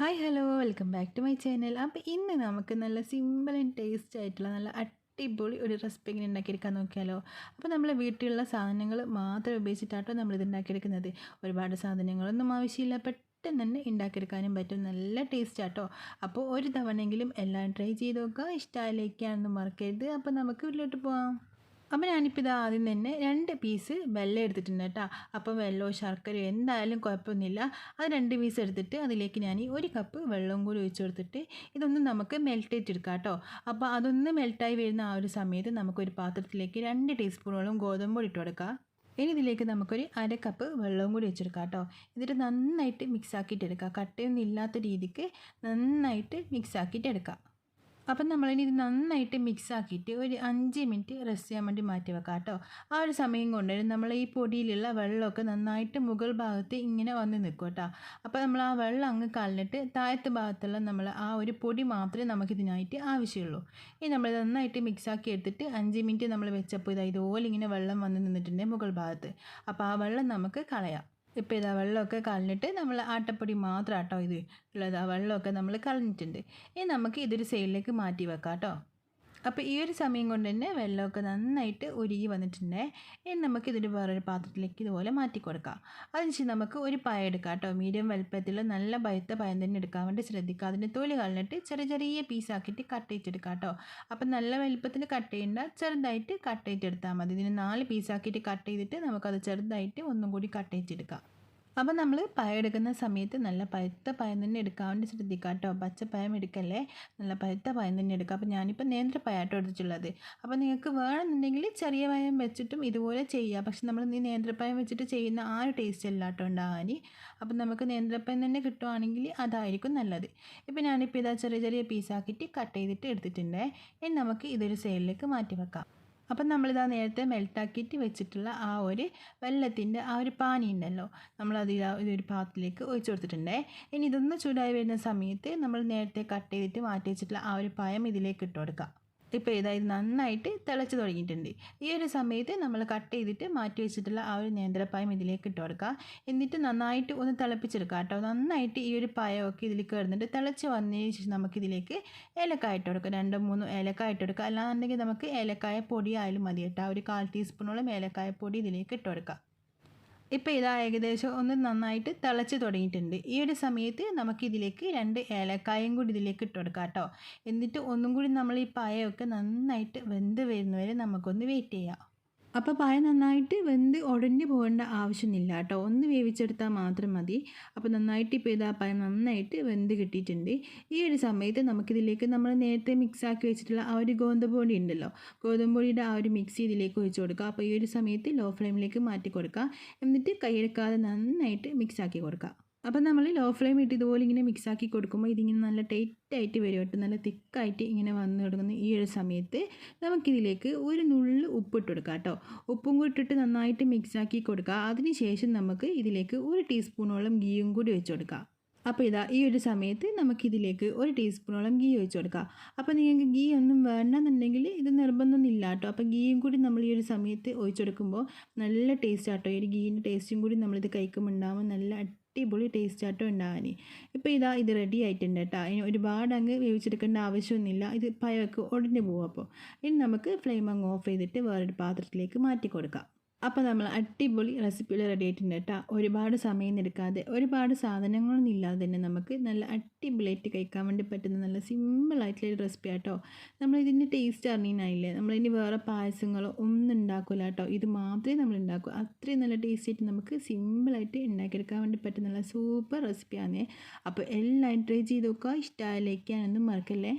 Hi hello welcome back to my channel അപ്പോൾ ഇന്ന് നമുക്ക് നല്ല സിമ്പിൾ ആൻഡ് ടേസ്റ്റ് ആയിട്ടുള്ള നല്ല അടിപൊളി ഒരു റെസിപ്പി ഇങ്ങനെ ഉണ്ടാക്കിയെടുക്കാൻ നോക്കിയാലോ? അപ്പോൾ നമ്മൾ വീട്ടിലുള്ള സാധനങ്ങൾ മാത്രം ഉപയോഗിച്ചിട്ടാട്ടോ നമ്മളിത് ഉണ്ടാക്കിയെടുക്കുന്നത്. ഒരുപാട് സാധനങ്ങളൊന്നും ആവശ്യമില്ല. പെട്ടെന്ന് തന്നെ ഉണ്ടാക്കിയെടുക്കാനും പറ്റും. നല്ല ടേസ്റ്റ് ആട്ടോ. അപ്പോൾ ഒരു തവണയെങ്കിലും എല്ലാം ട്രൈ ചെയ്ത് നോക്കുക. ഇഷ്ടമായിലേക്കാണെന്ന് മറക്കരുത്. അപ്പോൾ നമുക്ക് വീട്ടിലോട്ട് പോകാം അപ്പോൾ ഞാനിപ്പോൾ ഇത് ആദ്യം തന്നെ രണ്ട് പീസ് വെല്ലം എടുത്തിട്ടുണ്ട് കേട്ടോ. അപ്പം വെള്ളമോ ശർക്കരയോ എന്തായാലും കുഴപ്പമൊന്നുമില്ല. അത് രണ്ട് പീസ് എടുത്തിട്ട് അതിലേക്ക് ഞാൻ ഒരു കപ്പ് വെള്ളവും കൂടി ഒഴിച്ചു കൊടുത്തിട്ട് ഇതൊന്ന് നമുക്ക് മെൽറ്റ് ചെയ്തെടുക്കാം കേട്ടോ. അപ്പോൾ അതൊന്ന് മെൽറ്റായി വരുന്ന ആ ഒരു സമയത്ത് നമുക്കൊരു പാത്രത്തിലേക്ക് രണ്ട് ടീസ്പൂണോളം ഗോതമ്പ് പൊടി ഇട്ട് കൊടുക്കാം. ഇനി ഇതിലേക്ക് നമുക്കൊരു അര കപ്പ് വെള്ളവും കൂടി വെച്ചെടുക്കാം കേട്ടോ. എന്നിട്ട് നന്നായിട്ട് മിക്സ് ആക്കിയിട്ട് എടുക്കുക കട്ടയൊന്നും ഇല്ലാത്ത രീതിക്ക് നന്നായിട്ട് മിക്സ് ആക്കിയിട്ട് എടുക്കാം. അപ്പം നമ്മളിനി ഇത് നന്നായിട്ട് മിക്സ് ആക്കിയിട്ട് ഒരു അഞ്ച് മിനിറ്റ് റെസ്റ്റ് ചെയ്യാൻ വേണ്ടി മാറ്റി വെക്കാം കേട്ടോ. ആ ഒരു സമയം കൊണ്ട് നമ്മൾ ഈ പൊടിയിലുള്ള വെള്ളമൊക്കെ നന്നായിട്ട് മുകൾ ഭാഗത്ത് ഇങ്ങനെ വന്ന് നിൽക്കും കേട്ടോ. അപ്പോൾ നമ്മൾ ആ വെള്ളം അങ്ങ് കളഞ്ഞിട്ട് താഴത്തെ ഭാഗത്തുള്ള നമ്മൾ ആ ഒരു പൊടി മാത്രമേ നമുക്കിതിനായിട്ട് ആവശ്യമുള്ളൂ. ഇനി നമ്മൾ നന്നായിട്ട് മിക്സ് ആക്കി എടുത്തിട്ട് അഞ്ച് മിനിറ്റ് നമ്മൾ വെച്ചപ്പോൾ ഇതാ ഇതുപോലെ ഇങ്ങനെ വെള്ളം വന്ന് നിന്നിട്ടുണ്ട് മുകൾ ഭാഗത്ത്. അപ്പോൾ ആ വെള്ളം നമുക്ക് കളയാം. ഇപ്പോൾ ഇതാ വെള്ളമൊക്കെ കളഞ്ഞിട്ട് നമ്മൾ ആട്ടപ്പൊടി മാത്രം ആട്ടോ ഇത് ഉള്ളത് ആ വെള്ളമൊക്കെ നമ്മൾ കളഞ്ഞിട്ടുണ്ട്. ഇനി നമുക്ക് ഇതൊരു സൈഡിലേക്ക് മാറ്റി വെക്കാം കേട്ടോ അപ്പോൾ ഈ ഒരു സമയം കൊണ്ട് തന്നെ വെള്ളമൊക്കെ നന്നായിട്ട് ഉരുകി വന്നിട്ടുണ്ടേ. ഇനി നമുക്ക് ഇതിന്റെ വേറൊരു പാത്രത്തിലേക്ക് ഇതുപോലെ മാറ്റി കൊടുക്കാം. അതിനുശേഷം നമുക്ക് ഒരു പായ എടുക്കാം കേട്ടോ. മീഡിയം വലുപ്പത്തിൽ നല്ല പഴുത്ത പയം തന്നെ എടുക്കാൻ വേണ്ടി ശ്രദ്ധിക്കുക. അതിന്റെ തൊലി കളഞ്ഞിട്ട് ചെറിയ ചെറിയ പീസാക്കിയിട്ട് കട്ട് ചെയ്തെടുക്കാം കേട്ടോ. അപ്പം നല്ല വലുപ്പത്തിൽ കട്ട് ചെയ്യേണ്ട ചെറുതായിട്ട് കട്ട് ചെയ്തെടുത്താൽ മതി. ഇതിന് നാല് പീസാക്കിയിട്ട് കട്ട് ചെയ്തിട്ട് നമുക്കത് ചെറുതായിട്ട് ഒന്നും കൂടി കട്ട് ചെയ്തെടുക്കാം. അപ്പോൾ നമ്മൾ പഴം എടുക്കുന്ന സമയത്ത് നല്ല പഴുത്ത പഴം തന്നെ എടുക്കാൻ വേണ്ടി ശ്രദ്ധിക്കുക കേട്ടോ പച്ച പഴം എടുക്കല്ലേ? നല്ല പഴുത്ത പഴം തന്നെ എടുക്കുക അപ്പോൾ ഞാനിപ്പോൾ നേന്ത്രപ്പഴമാട്ടോ എടുത്തിട്ടുള്ളത്. അപ്പോൾ നിങ്ങൾക്ക് വേണമെന്നുണ്ടെങ്കിൽ ചെറിയ പഴം വെച്ചിട്ടും ഇതുപോലെ ചെയ്യുക പക്ഷെ നമ്മൾ ഈ നേന്ത്രപ്പഴം വെച്ചിട്ട് ചെയ്യുന്ന ആ ഒരു ടേസ്റ്റ് അല്ല കേട്ടോ ഉണ്ടാകാൻ അപ്പോൾ നമുക്ക് നേന്ത്രപ്പഴം തന്നെ കിട്ടുവാണെങ്കിൽ അതായിരിക്കും നല്ലത്. ഇപ്പോൾ ഞാനിപ്പോൾ ഇതാ ചെറിയ ചെറിയ പീസാക്കിയിട്ട് കട്ട് ചെയ്തിട്ട് എടുത്തിട്ടുണ്ട്. ഇനി നമുക്ക് ഇതൊരു സൈഡിലേക്ക് മാറ്റി വെക്കാം. അപ്പം നമ്മളിതാ നേരത്തെ മെൽട്ടാക്കിയിട്ട് വെച്ചിട്ടുള്ള ആ ഒരു വെള്ളത്തിന്റെ ആ ഒരു പാനി ഉണ്ടല്ലോ. നമ്മളത് ഇതൊരു പാത്രത്തിലേക്ക് ഒഴിച്ചു കൊടുത്തിട്ടുണ്ടേ. ഇനി ഇതൊന്ന് ചൂടായി വരുന്ന സമയത്ത് നമ്മൾ നേരത്തെ കട്ട് ചെയ്തിട്ട് മാറ്റി വെച്ചിട്ടുള്ള ആ ഒരു പയം ഇതിലേക്ക് ഇട്ട് കൊടുക്കാം ഇപ്പോൾ ഇതാ ഇത് നന്നായിട്ട് തിളച്ച് തുടങ്ങിയിട്ടുണ്ട്. ഈ ഒരു സമയത്ത് നമ്മൾ കട്ട് ചെയ്തിട്ട് മാറ്റി വെച്ചിട്ടുള്ള ആ ഒരു നേന്ത്രപ്പായം ഇതിലേക്ക് ഇട്ട് കൊടുക്കുക. എന്നിട്ട് നന്നായിട്ട് ഒന്ന് തിളപ്പിച്ചെടുക്കുക കേട്ടോ. നന്നായിട്ട് ഈ ഒരു പായമൊക്കെ ഇതിൽ കയറുന്നുണ്ട് തിളച്ച് വന്നതിന് ശേഷം നമുക്കിതിലേക്ക് ഏലക്കായ ഇട്ട് കൊടുക്കുക. രണ്ടോ മൂന്നോ ഏലക്കായ ഇട്ട് കൊടുക്കുക. അല്ലാന്നുണ്ടെങ്കിൽ നമുക്ക് ഏലക്കായ പൊടി ആയാലും മതി കേട്ടോ. ഒരു കാൽ ടീസ്പൂണോളം ഏലക്കായ പൊടി ഇതിലേക്ക് ഇട്ട് കൊടുക്കുക. ഇപ്പോൾ ഇതാ ഏകദേശം ഒന്ന് നന്നായിട്ട് തിളച്ച് തുടങ്ങിയിട്ടുണ്ട്. ഈ ഒരു സമയത്ത് നമുക്കിതിലേക്ക് രണ്ട് ഏലക്കായും കൂടി ഇതിലേക്ക് ഇട്ട് കൊടുക്കാം കേട്ടോ. എന്നിട്ട് ഒന്നും കൂടി നമ്മൾ ഈ പായയൊക്കെ നന്നായിട്ട് വെന്ത് വരുന്നവരെ നമുക്കൊന്ന് വെയിറ്റ് ചെയ്യാം. അപ്പോൾ പായ നന്നായിട്ട് വെന്ത് ഉടഞ്ഞു പോകേണ്ട ആവശ്യമൊന്നുമില്ല കേട്ടോ. ഒന്ന് വേവിച്ചെടുത്താൽ മാത്രം മതി. അപ്പോൾ നന്നായിട്ട് ഇപ്പോൾ ഇതാ പായ നന്നായിട്ട് വെന്ത് കിട്ടിയിട്ടുണ്ട്. ഈ ഒരു സമയത്ത് നമുക്കിതിലേക്ക് നമ്മൾ നേരത്തെ മിക്സ് ആക്കി വെച്ചിട്ടുള്ള ആ ഒരു ഗോതമ്പ് പൊടി ഉണ്ടല്ലോ. ഗോതമ്പ് പൊടിയുടെ ആ ഒരു മിക്സി ഇതിലേക്ക് ഒഴിച്ച് കൊടുക്കുക. അപ്പോൾ ഈ ഒരു സമയത്ത് ലോ ഫ്ലെയിമിലേക്ക് മാറ്റി കൊടുക്കുക. എന്നിട്ട് കൈയെടുക്കാതെ നന്നായിട്ട് മിക്സ് ആക്കി കൊടുക്കുക. അപ്പം നമ്മൾ ലോ ഫ്ലെയിം ഇട്ട് ഇതുപോലെ ഇങ്ങനെ മിക്സ് ആക്കി കൊടുക്കുമ്പോൾ ഇതിങ്ങനെ നല്ല ടൈറ്റ് ആയിട്ട് വരും കേട്ടോ. നല്ല തിക്കായിട്ട് ഇങ്ങനെ വന്ന് തുടങ്ങുന്ന ഈ ഒരു സമയത്ത് നമുക്കിതിലേക്ക് ഒരു നുള്ളു ഉപ്പിട്ട് കൊടുക്കാം കേട്ടോ. ഉപ്പും കൂടി ഇട്ടിട്ട് നന്നായിട്ട് മിക്സ് ആക്കി കൊടുക്കുക അതിനുശേഷം നമുക്ക് ഇതിലേക്ക് ഒരു ടീസ്പൂണോളം ഗീയും കൂടി വെച്ച് കൊടുക്കാം. അപ്പോൾ ഇതാ ഈ ഒരു സമയത്ത് നമുക്കിതിലേക്ക് ഒരു ടീസ്പൂണോളം ഗീ ഒഴിച്ച് കൊടുക്കാം. അപ്പോൾ നിങ്ങൾക്ക് ഗീ ഒന്നും വേണമെന്നുണ്ടെങ്കിൽ ഇത് നിർബന്ധമൊന്നുമില്ല കേട്ടോ. അപ്പോൾ ഗീയും കൂടി നമ്മൾ ഈ ഒരു സമയത്ത് ഒഴിച്ചു കൊടുക്കുമ്പോൾ നല്ല ടേസ്റ്റ് ആട്ടോ. ഈ ഒരു ഗീന്റെ ടേസ്റ്റും കൂടി നമ്മളിത് കഴിക്കുമ്പോൾ ഉണ്ടാകുമ്പോൾ നല്ല അടിപൊളി ടേസ്റ്റ് ആട്ടോ ഉണ്ടാകാൻ ഇപ്പോൾ ഇതാ ഇത് റെഡി ആയിട്ടുണ്ട് കേട്ടോ അതിന് ഒരുപാട് അങ്ങ് വേവിച്ചെടുക്കേണ്ട ആവശ്യമൊന്നുമില്ല. ഇത് പഴമൊക്കെ ഉടഞ്ഞു പോകും അപ്പോൾ ഇനി നമുക്ക് ഫ്ലെയിം അങ്ങ് ഓഫ് ചെയ്തിട്ട് വേറൊരു പാത്രത്തിലേക്ക് മാറ്റി കൊടുക്കാം അപ്പോൾ നമ്മൾ അടിപൊളി റെസിപ്പികൾ റെഡി ആയിട്ടുണ്ട് കേട്ടോ. ഒരുപാട് സമയം എടുക്കാതെ ഒരുപാട് സാധനങ്ങളൊന്നും ഇല്ലാതെ തന്നെ നമുക്ക് നല്ല അടിപൊളിയായിട്ട് കഴിക്കാൻ വേണ്ടി പറ്റുന്ന നല്ല സിമ്പിളായിട്ടുള്ള ഒരു റെസിപ്പി ആട്ടോ നമ്മൾ ഇതിന്റെ ടേസ്റ്റ് അറിയാനായില്ലേ നമ്മളിനി വേറെ പായസങ്ങളോ ഒന്നും ഉണ്ടാക്കില്ല കേട്ടോ. ഇത് മാത്രമേ നമ്മൾ ഉണ്ടാക്കൂ. അത്രയും നല്ല ടേസ്റ്റ് ആയിട്ട് നമുക്ക് സിമ്പിളായിട്ട് ഉണ്ടാക്കിയെടുക്കാൻ വേണ്ടി പറ്റുന്ന നല്ല സൂപ്പർ റെസിപ്പിയാണ് അപ്പോൾ എല്ലാം ട്രൈ ചെയ്ത് നോക്കുക. ഇഷ്ടമായി ലൈക്കാനൊന്നും മറക്കല്ലേ?